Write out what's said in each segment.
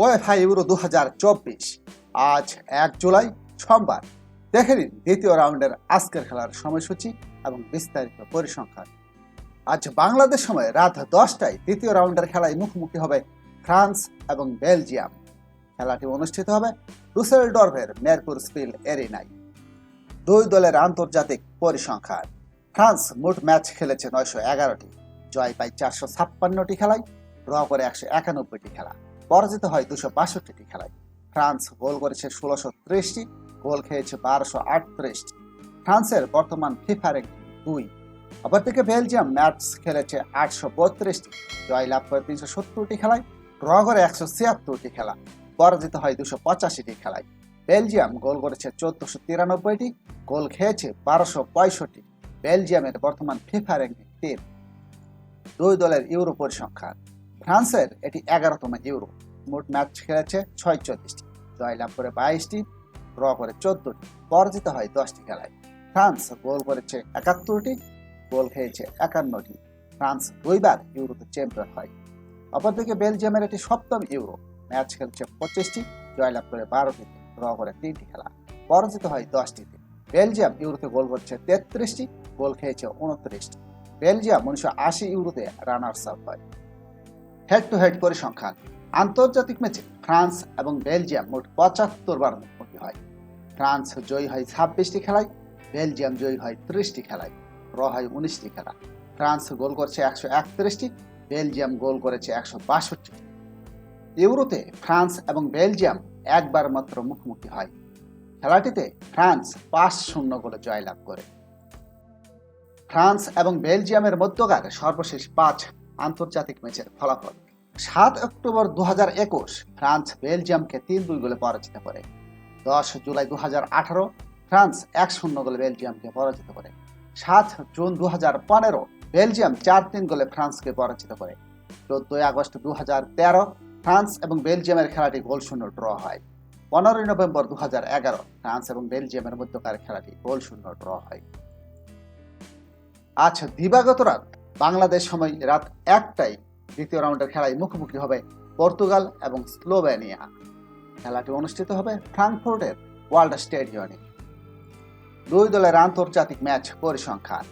UEFA euro দু আজ এক জুলাই, সোমবার। দেখে নিন দ্বিতীয় রাউন্ডের আজকের খেলার সময়সূচি এবং বিস্তারিত পরিসংখ্যান। আজ বাংলাদেশ সময় রাত দশটায় দ্বিতীয় রাউন্ডের খেলায় মুখোমুখি হবে ফ্রান্স এবং বেলজিয়াম। খেলাটি অনুষ্ঠিত হবে রুসেল ডরভের মেরপুর স্পিল এরিনায়। দুই দলের আন্তর্জাতিক পরিসংখ্যান। ফ্রান্স মোট ম্যাচ খেলেছে নয়শো এগারোটি। জয় পায় চারশো ছাপ্পান্নটি খেলায়, ড্র করে একশো একানব্বইটি খেলা। পরাজিত হয় দুশো বাষট্টিটি খেলায়। ফ্রান্স গোল করেছে ষোলোশো ত্রিশটি, গোল খেয়েছে বারোশো আটত্রিশটি। ফ্রান্সের বর্তমান ফিফা র্যাঙ্কিং দুই। অপরদিকে বেলজিয়াম ম্যাচ খেলেছে আটশো বত্রিশটি জয় লাভ করে তিনশো সত্তরটি খেলায়, ড্র করে একশো ছিয়াত্তরটি খেলা, পরাজিত হয় দুশো পঁচাশিটি খেলায়। বেলজিয়াম গোল করেছে চোদ্দশো তিরানব্বইটি, গোল খেয়েছে বারোশো পঁয়ষট্টি, বেলজিয়ামের বর্তমান ফিফা র্যাঙ্কিং তিন। দুই দলের ইউরো পরিসংখ্যান ফ্রান্সের এটি এগারোতম ইউরো। মোট ম্যাচ খেলেছে ছয় চল্লিশটি লাভ করে বাইশটি, ড্র করে চোদ্দটি, পরাজিত হয় দশটি খেলায়। ফ্রান্স গোল করেছে একাত্তরটি, গোল খেয়েছে একান্নটি। ফ্রান্স দুইবার ইউরোতে চ্যাম্পিয়ন হয়। অপরদিকে বেলজিয়ামের এটি সপ্তম ইউরো। ম্যাচ খেলছে পঁচিশটি, জয়লাভ করে বারোটি, ড্র করে তিনটি খেলা। পরাজিত হয় দশটিতে। বেলজিয়াম ইউরোতে গোল করছে তেত্রিশটি, গোল খেয়েছে উনত্রিশটি। বেলজিয়াম উনিশশো আশি ইউরোতে রানার্স আপ হয়। হেড টু হেড পরিসংখ্যান আন্তর্জাতিক ম্যাচে ফ্রান্স এবং বেলজিয়াম মোট পঁচাত্তর বার মুখোমুখি হয়। ফ্রান্স জয়ী হয় ছাব্বিশটি খেলায়, বেলজিয়াম জয়ী হয় ত্রিশটি খেলায় ড্র হয় উনিশটি খেলা। ফ্রান্স গোল করছে একশো একত্রিশটি, বেলজিয়াম গোল করেছে একশো বাষট্টি। ইউরোতে ফ্রান্স এবং বেলজিয়াম একবার মাত্র মুখোমুখি হয়। খেলাটিতে ফ্রান্স পাঁচ শূন্য গোলে জয়লাভ করে। ফ্রান্স এবং বেলজিয়ামের মধ্যকার সর্বশেষ পাঁচ আন্তর্জাতিক ম্যাচের ফলাফল। সাত অক্টোবর দু ফ্রান্স বেলজিয়ামকে তিন দুই গোলে পরাজিত করে। দশ জুলাই দু ফ্রান্স এক শূন্য গোলে বেলজিয়ামকে পরাজিত করে। সাত জুন দু বেলজিয়াম চার তিন গোলে ফ্রান্সকে পরাজিত করে। চোদ্দই আগস্ট দু তেরো ফ্রান্স এবং বেলজিয়ামের খেলাটি গোল শূন্য ড্র হয়। পনেরোই নভেম্বর দু এগারো ফ্রান্স এবং বেলজিয়ামের মধ্যকার খেলাটি গোল শূন্য ড্র হয়। আজ দিবাগত রাত বাংলাদেশ সময় রাত একটাই দ্বিতীয় রাউন্ডের খেলায় মুখোমুখি হবে পর্তুগাল এবং স্লোভেনিয়া। খেলাটি অনুষ্ঠিত হবে ফ্রাঙ্কফুর্টের ওয়ার্ল্ড স্টেডিয়ামে। দুই দলের আন্তর্জাতিক ম্যাচ পরিসংখ্যান।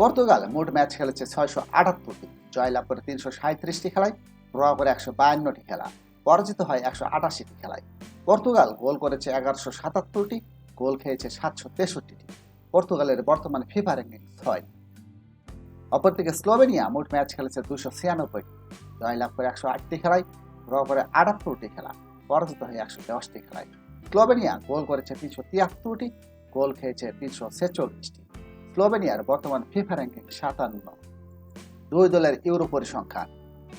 পর্তুগাল মোট ম্যাচ খেলেছে ছয়শো আটাত্তরটি, জয়লাভ করে তিনশো সাঁত্রিশটি খেলায় ড্র করে একশো বায়ান্নটি খেলা, পরাজিত হয় একশো আটাশিটি খেলায়। পর্তুগাল গোল করেছে এগারোশো সাতাত্তরটি, গোল খেয়েছে সাতশো তেষট্টিটি। পর্তুগালের বর্তমান ফিফা র্যাঙ্কিং ছয়। অপরদিকে স্লোভেনিয়া মোট ম্যাচ খেলেছে দুশো ছিয়ানব্বই। জয়লাভ করে একশো আটটি খেলায়, ড্র করে আটাত্তরটি খেলা পরাজিত হয় একশো দশটি খেলায়। স্লোভেনিয়া গোল করেছে তিনশো তিয়াত্তরটি, গোল খেয়েছে তিনশো ছেচল্লিশটি। স্লোভেনিয়ার বর্তমান ফিফা র্যাঙ্কিং সাতান্ন। দুই দলের ইউরো পরিসংখ্যান।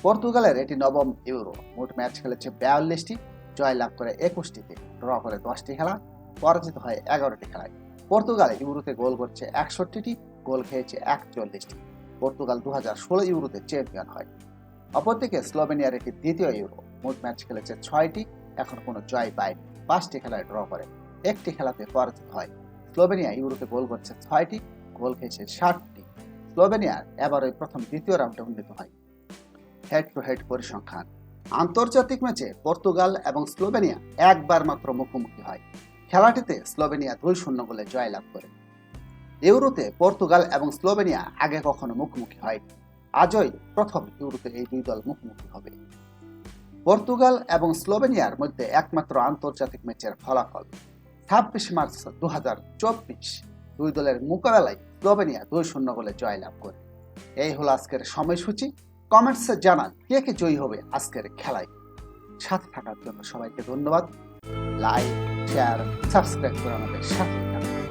পর্তুগালের এটি নবম ইউরো। মোট ম্যাচ খেলেছে বিয়াল্লিশটি, জয়লাভ করে একুশটিতে, ড্র করে দশটি খেলা, পরাজিত হয় এগারোটি খেলায়। পর্তুগাল ইউরোতে গোল করছে একষট্টিটি, গোল খেয়েছে একচল্লিশটি। পর্তুগাল দু হাজার ষোলো ইউরোতে চ্যাম্পিয়ন হয়। অপরদিকে স্লোভেনিয়ার একটি দ্বিতীয় ইউরো, মোট ম্যাচ খেলেছে ছয়টি, এখন কোনো জয় পায়নি, পাঁচটি খেলায় ড্র করে, একটি খেলাতে পরাজিত হয়। স্লোভেনিয়া ইউরোতে গোল করছে ছয়টি, গোল খেয়েছে ষাটটি স্লোভেনিয়ার এবার ওই প্রথম দ্বিতীয় রাউন্ডে উন্নীত হয়। হেড টু হেড পরিসংখ্যান, আন্তর্জাতিক ম্যাচে পর্তুগাল এবং স্লোভেনিয়া একবার মাত্র মুখোমুখি হয়। খেলাটিতে স্লোভেনিয়া দুই শূন্য গোলে জয়লাভ করে। ইউরোতে, পর্তুগাল এবং স্লোভেনিয়া আগে কখনো মুখোমুখি হয় আজই প্রথম ইউরোতে এই দুই দল মুখোমুখি হবে। পর্তুগাল এবং স্লোভেনিয়ার মধ্যে একমাত্র আন্তর্জাতিক ম্যাচের ফলাফল ছাব্বিশ মার্চ দু হাজার চব্বিশ। দুই দলের মোকাবেলায় স্লোভেনিয়া দুই শূন্য গোলে জয়লাভ করে। এই হলো আজকের সময়সূচি। কমেন্টসে জানান কে কে জয়ী হবে আজকের খেলায়। সাথে থাকার জন্য সবাইকে ধন্যবাদ। লাইক, শেয়ার, সাবস্ক্রাইব করে আমাদের সাথে থাকুন।